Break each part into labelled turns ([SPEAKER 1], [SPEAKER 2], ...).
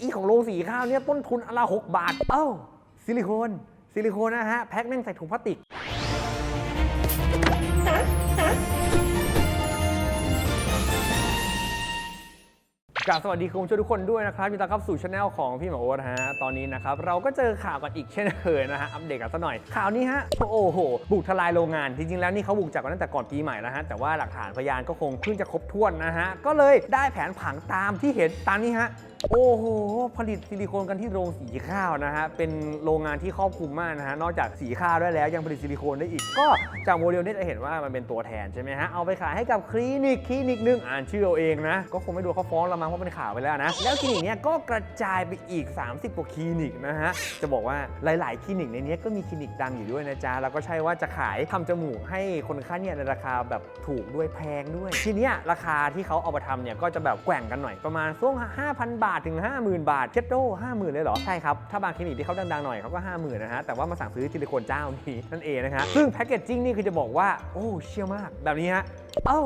[SPEAKER 1] อีของโรงสีข้าวเนี่ยต้นทุนอนละหกบาท เอ้า ซิลิโคนซิลิโคนนะฮะ แพ็คแม่งใส่ถุงพลาสติก กราบสวัสดีคุณผู้ชมทุกคนด้วยนะครับยินดีต้อนรับสู่ช anel ของพี่หมอโอ๊ตนะฮะ ตอนนี้นะครับ เราก็เจอข่าวกันอีกเช่นเคยนะฮะ อัปเดตกันสักหน่อย ข่าวนี้ฮะ โอ้โห บุกทลายโรงงาน จริง ๆ แล้วนี่เขาบุกจับกันตั้งแต่ก่อนปีใหม่แล้วฮะ แต่ว่าหลักฐานพยานก็คงเพิ่งจะครบถ้วนนะฮะ ก็เลยได้แผนผังตามที่เห็นตามนี้ฮะ โอ้โห ผลิตซิลิโคนกันที่โรงสีข้าวนะฮะ เป็นโรงงานที่ครอบคลุมมากนะฮะ นอกจากสีข้าวได้แล้วยังผลิตซิลิโคนได้อีก ก็จากโมเดลนี้จะเห็นว่ามันเป็นตัวแทนใช่ไหมฮะ เอาไปขายให้กับคลินิก คลินิกหนึงอ่านชื่อเอาเองนะ ก็คงไม่ดูเขาฟ้องเรามั้งเพราะเป็นข่าวไปแล้วนะ แล้วคลินิกเนี้ยก็กระจายไปอีก 30กว่าคลินิกนะฮะ จะบอกว่าหลาย ๆ คลินิกในนี้ก็มีคลินิกดังอยู่ด้วยนะจ๊ะ แล้วก็ใช่ว่าจะขายทำจมูกให้คนไข้เนี่ยในราคาแบบถูกด้วยแพงด้วย ทีเนี้ยราคาที่เขาเอามาทำเนี่ยก็จะแบบแกว่งกันหน่อยประมาณช่วง5,000 บาทถึง 50,000 บาทเช็ดโด50,000 เลยเหรอ ใช่ครับ ถ้าบางคลินิกที่เขาดังๆหน่อยเขาก็ 50,000 นะฮะ แต่ว่ามาสั่งซื้อซิลิโคนเจ้านี้นั่นเองนะฮะซึ่งแพคเกจจิ้งนี่คือจะบอกว่าโอ้เชี่ยมากแบบนี้ฮะเอ้า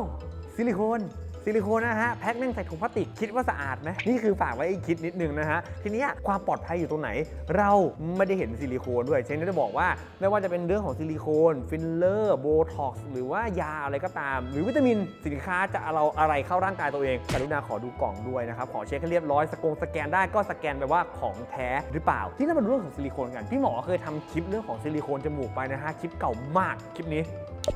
[SPEAKER 1] ซิลิโคน ซิลิโคนนะฮะแพ็คแม่งใส่ถุงพลาสติกคิดว่าสะอาดไหมนี่คือฝากไว้คิดนิดนึงนะฮะทีนี้ความปลอดภัยอยู่ตรงไหน เราไม่ได้เห็นซิลิโคนด้วย เช่นจะบอกว่าไม่ว่าจะเป็นเรื่องของซิลิโคนฟิลเลอร์โบท็อกซ์หรือว่ายาอะไรก็ตาม หรือวิตามินสินค้าจะเอาอะไรเข้าร่างกายตัวเองกรุณาขอดูกล่องด้วยนะครับขอเช็คให้เรียบร้อยสกงสแกนได้ก็สแกนไปว่าของแท้หรือเปล่า ที่นั่นมันเรื่องของซิลิโคนกันพี่หมอเคยทำคลิปเรื่องของซิลิโคนจมูกไปนะฮะคลิปเก่ามากคลิปนี้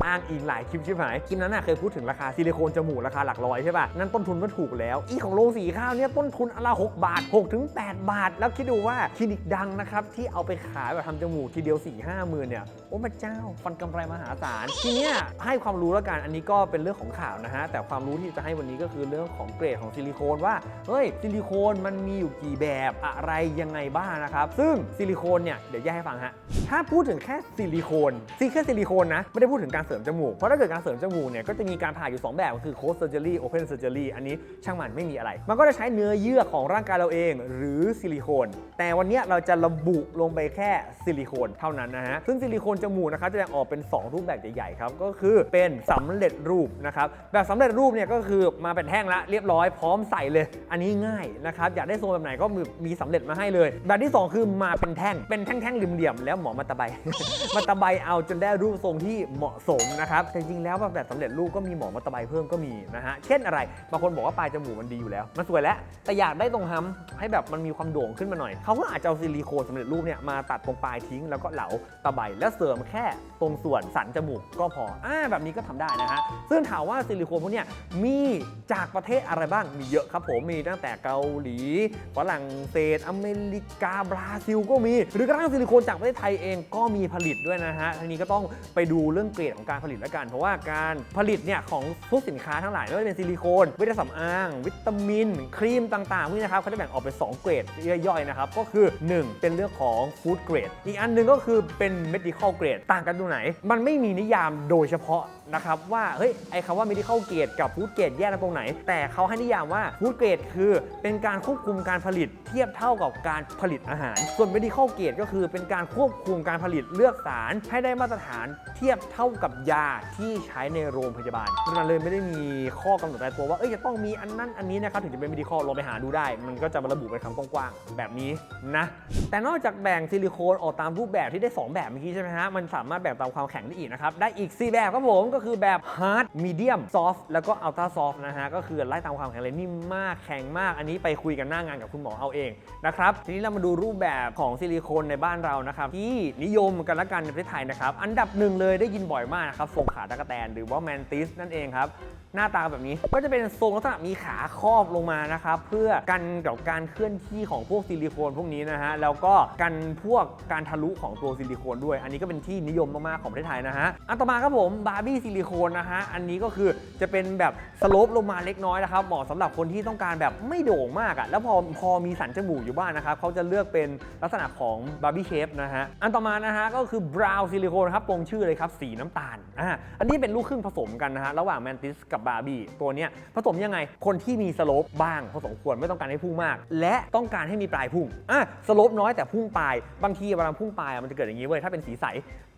[SPEAKER 1] อ้างอิงหลายคลิปใช่ไหมคลิปนั้นน่ะเคยพูดถึงราคาซิลิโคนจมูกราคาหลักร้อยใช่ป่ะนั่นต้นทุนก็ถูกแล้ว อีของโรงสีข้าวเนี่ยต้นทุนอนละ6บาท6ถึง8บาท แล้วคิดดูว่าคลินิกดังนะครับที่เอาไปขายแบบทำจมูกทีเดียว4 5หมื่นเนี่ยโอ้พระเจ้าฟันกำไรมหาศาลทีเนี้ยให้ความรู้แล้วกันอันนี้ก็เป็นเรื่องของข่าวนะฮะแต่ความรู้ที่จะให้วันนี้ก็คือเรื่องของเกรดของซิลิโคนว่าเฮ้ยซิลิโคนมันมีอยู่กี่แบบอะไรยังไงบ้างนะครับซึ่งซิลิโคนเนี่ยเดี๋ยวแยกให้ฟังฮะ ถ้าพูดถึงแค่ซิลิโคนซิแค่ซิลิโคนนะ ไม่ได้พูดถึงการเสริมจมูก เพราะถ้าเกิดการเสริมจมูกเนี่ยก็จะมีการผ่าอยู่ 2 แบบก็คือโคสเซอร์เจอรี่โอเพนเซอร์เจอรี่อันนี้ช่างมันไม่มีอะไร มันก็จะใช้เนื้อเยื่อของร่างกายเราเอง หรือซิลิโคน แต่วันนี้เราจะระบุลงไปแค่ซิลิโคนเท่านั้นนะฮะซึ่งซิลิโคนจมูกนะครับจะแบ่งออกเป็น 2 รูปแบบใหญ่ๆครับก็คือเป็นสำเร็จรูปนะครับแบบสำเร็จรูปเนี่ยก็คือมาเป็นแท่งละเรียบร้อยพร้อมใส่เลย อันนี้ง่ายนะครับอยากได้ทรงแบบไหนก็มีมีสำเร็จมาให้เลย แบบที่ 2 คือมาเป็นแท่งเป็นแท่งๆเหลี่ยมๆแล้วหมอมาตะไบ มาตะไบเอาจนได้รูปทรงที่เหมาะสมนะครับแต่จริงๆแล้วแบบสำเร็จรูปก็มีหมอมาตะไบเพิ่มก็มีนะฮะเช่นอะไรบางคนบอกว่าปลายจมูกมันดีอยู่แล้ว มันสวยแล้ว แต่อยากได้ตรงฮัมให้แบบมันมีความโด่งขึ้นมาหน่อยเขาก็อาจจะเอาซิลิโคนสำเร็จรูปเนี่ยมาตัดตรงปลายทิ้งแล้วก็เหลาตะไบแล้วเสริมแค่ตรงส่วนสันจมูกก็พออ่าแบบนี้ก็ทำได้นะฮะซึ่งถามว่าซิลิโคนพวกเนี้ยมีจากประเทศอะไรบ้างมีเยอะครับผมมีตั้งแต่เกาหลีฝรั่งเศสอเมริกาบราซิลก็มี หรือกระทั่งซิลิโคนจากประเทศไทยเองก็มีผลิตด้วยนะฮะทีนี้ก็ต้องไปดูเรื่องเกรดของการผลิตแล้วกัน เพราะว่าการผลิตเนี่ยของพวกสินค้าทั้งหลายไม่ว่าจะเป็นซิลิโคนวิตาสำอาง วิตามิน ครีมต่างๆพวกนี้นะครับเขาจะแบ่งออกเป็น2เกรดย่อยๆนะครับก็คือ 1 เป็นเรื่องของฟู้ดเกรดอีกอันหนึ่งก็คือเป็น medical grade ต่างกันตรงไหน มันไม่มีนิยามโดยเฉพาะ นะครับว่าเฮ้ยไอ้คำว่า medical grade กับ food grade แยกกันตรงไหน แต่เขาให้นิยามว่า food grade คือเป็นการควบคุมการผลิตเทียบเท่ากับการผลิตอาหาร ส่วน medical grade ก็คือเป็นการควบคุมการผลิตเลือกสาร ให้ได้มาตรฐานเทียบเท่ากับยาที่ใช้ในโรงพยาบาลมันเลยไม่ได้มีข้อกำหนดตายตัวว่าเอ้ยจะต้องมีอันนั้นอันนี้นะครับถึงจะเป็น medical ลองไปหาดูได้ มันก็จะมาระบุเป็นคำกว้างๆแบบนี้นะแต่นอกจากแบ่งซิลิโคนออกตามรูปแบบที่ได้ 2 แบบเมื่อกี้ใช่ไหมฮะมันสามารถแบ่งตามความแข็งได้อีกนะครับได้อีก 4 แบบครับผมก็คือแบบ hard medium soft แล้วก็ ultra soft นะฮะ ก็คือไล่ตามความแข็งเลยนิ่มมากแข็งมาก อันนี้ไปคุยกันหน้างานกับคุณหมอเอาเองนะครับ ทีนี้เรามาดูรูปแบบของซิลิโคนในบ้านเรานะครับ ที่นิยมกันละกันในประเทศไทยนะครับ อันดับหนึ่งเลยได้ยินบ่อยมากนะครับทรงขาตะกแตนหรือว่าแมนติสนั่นเองครับ หน้าตาแบบนี้ ก็จะเป็นทรงลักษณะมีขาครอบลงมานะครับ เพื่อกันกับการเคลื่อนที่ของพวกซิลิโคนพวกนี้นะฮะ แล้วก็กันพวกการทะลุของตัวซิลิโคนด้วย อันนี้ก็เป็นที่นิยมมากๆของประเทศไทยนะฮะ อันต่อมาครับผมบาร์บี้ซิลิโคนนะฮะ อันนี้ก็คือจะเป็นแบบสโลปลงมาเล็กน้อยนะครับ เหมาะสำหรับคนที่ต้องการแบบไม่โด่งมากอะ่ะแล้วพอพอมีสันจมูกอยู่บ้างนะครับเขาจะเลือกเป็นลักษณะของบาร์บี้เชฟนะฮะ อันต่อมานะฮะก็คือบราวน์ซิลิโคนครับตรงชื่อเลยครับสีน้ำตาล อ่า อันนี้เป็นลูกครึ่งผสมกันนะฮะระหว่างแมนติสกับบาร์บี้ตัวเนี้ยผสมยังไงคนที่มีสโลปบ้างพอสมควรไม่ต้องการให้พุ่งมาก และต้องการให้มีปลายพุ่งอะสโลปน้อยแต่พุ่งปลายบางทีเวลาพุ่งปลายมันจะเกิดอย่างนี้เว้ยถ้าเป็นสีใส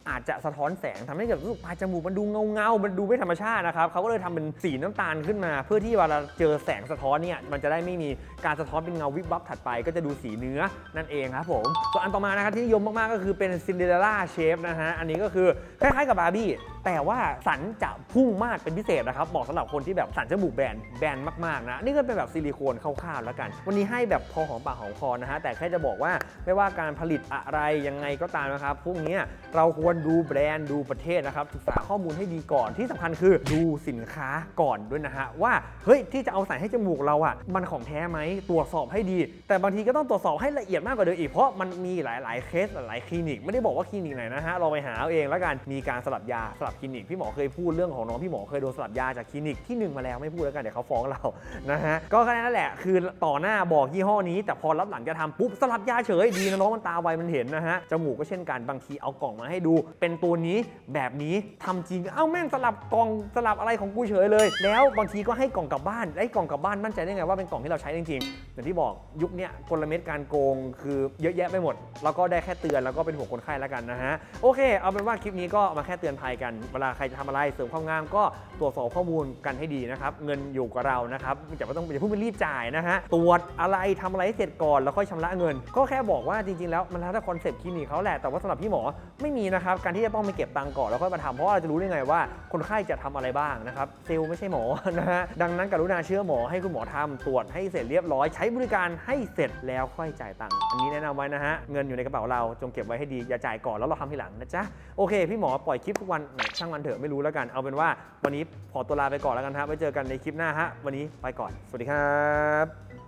[SPEAKER 1] อาจจะสะท้อนแสงทำให้เกิดรู้สึกปลายจมูกมันดูเงาเงามันดูไม่ธรรมชาตินะครับเขาก็เลยทำเป็นสีน้ำตาลขึ้นมา เพื่อที่เวลาเจอแสงสะท้อนเนี่ยมันจะได้ไม่มีการสะท้อนเป็นเงาวิบวับถัดไป ก็จะดูสีเนื้อนั่นเองครับผมส่วนอันต่อมานะครับที่นิยมมากๆก็คือเป็นซินเดอเรลล่าเชฟนะฮะอันนี้ก็คือคล้ายๆกับบาร์บี้แต่ว่าสันจะพุ่งมากเป็นพิเศษนะครับเหมาะสำหรับคนที่แบบสันจมูกแบนแบนมากๆนะนี่ก็เป็นแบบซิลิโคนคร่าวๆแล้วกัน วันนี้ให้แบบพอหอมปากหอมคอนะฮะแต่แค่จะบอกว่าไม่ว่าการผลิตอะไรยังไงก็ตามนะครับพวกนี้เราควรดูแบรนด์ดูประเทศนะครับศึกษาข้อมูลให้ดีก่อนที่สำคัญคือดูสินค้าก่อนด้วยนะฮะว่าเฮ้ยที่จะเอาใส่ให้จมูกเราอะมันของแท้ไหมตรวจสอบให้ดี แต่บางทีก็ต้องตรวจสอบให้ละเอียดมากกว่าเดิมอีกเพราะมันมีหลาย ๆเคสหลายคลินิก ไม่ได้บอกว่าคลินิกไหนนะฮะเราไปหาเอาเองแล้วกันมีการสลับยาสลับคลินิกพี่หมอเคยพูดเรื่องของน้องพี่หมอเคยโดนสลับยาจากคลินิกที่หนึ่งมาแล้วไม่พูดแล้วกันเดี๋ยวเขาฟ้องเรานะฮะก็แค่นั้นแหละคือต่อหน้าบอกยี่ห้อนี้ แต่พอรับหลังจะทำปุ๊บสลับยาเฉยดีนะน้องมันตาไวมันเห็นนะฮะจมูกก็เช่นกันบางทีเอากล่องมาให้ดูเป็นตัวนี้แบบนี้ทำจริง เอ้าแม่งสลับกล่องสลับอะไรของกูเฉยเลย แล้วบางทีก็ให้กล่องกลับบ้านไอ้กล่องกลับบ้านมั่นใจได้ไงว่าเป็นกล่องที่เราใช้จริงๆอย่างที่บอกยุคนี้กลเม็ดการโกงคือเยอะแยะไปหมด แล้วก็ได้แค่เตือนแล้วก็เป็นห่วงคนไข้แล้วกันนะฮะโอเค เอาเป็นว่าคลิปนี้ก็มาแค่เตือนภัยกันเวลาใครจะทำอะไรเสริมความงามก็ตรวจสอบข้อมูลกันให้ดีนะครับเงินอยู่กับเรานะครับอย่าไม่ต้องอย่าเพิ่งไปรีบจ่ายนะฮะตรวจอะไรทำอะไรเสร็จก่อนแล้วค่อยชำระเงิน ก็แค่บอกว่าจริงๆแล้วมันแล้วแต่คอนเซ็ปต์คลินิกเขาแหละแต่ว่าสำหรับพี่หมอไม่มีนะครับการที่จะต้องไปเก็บตังก่อนแล้วค่อยมาทำเพราะว่าเราจะรู้ได้ไงว่าคนไข้จะทำอะไรบ้างนะครับเซลล์ไม่ใช่หมอนะฮะดังนั้นกรุณาเชื่อหมอให้คุณหมอทำตรวจให้เสร็จเรียบร้อย ใช้บริการให้เสร็จแล้วค่อยจ่ายตังค์อันนี้แนะนำไว้นะฮะเงินอยู่ในกระเป๋าเราจงเก็บไว้ให้ดีอย่าจ่ายก่อนแล้วเราทำทีหลังนะจ๊ะโอเค พี่หมอปล่อยคลิปทุกวันช่างมันเถอะไม่รู้แล้วกัน เอาเป็นว่าวันนี้ขอตัวลาไปก่อนแล้วกันฮะไว้เจอกันในคลิปหน้าฮะวันนี้ไปก่อน สวัสดีครับ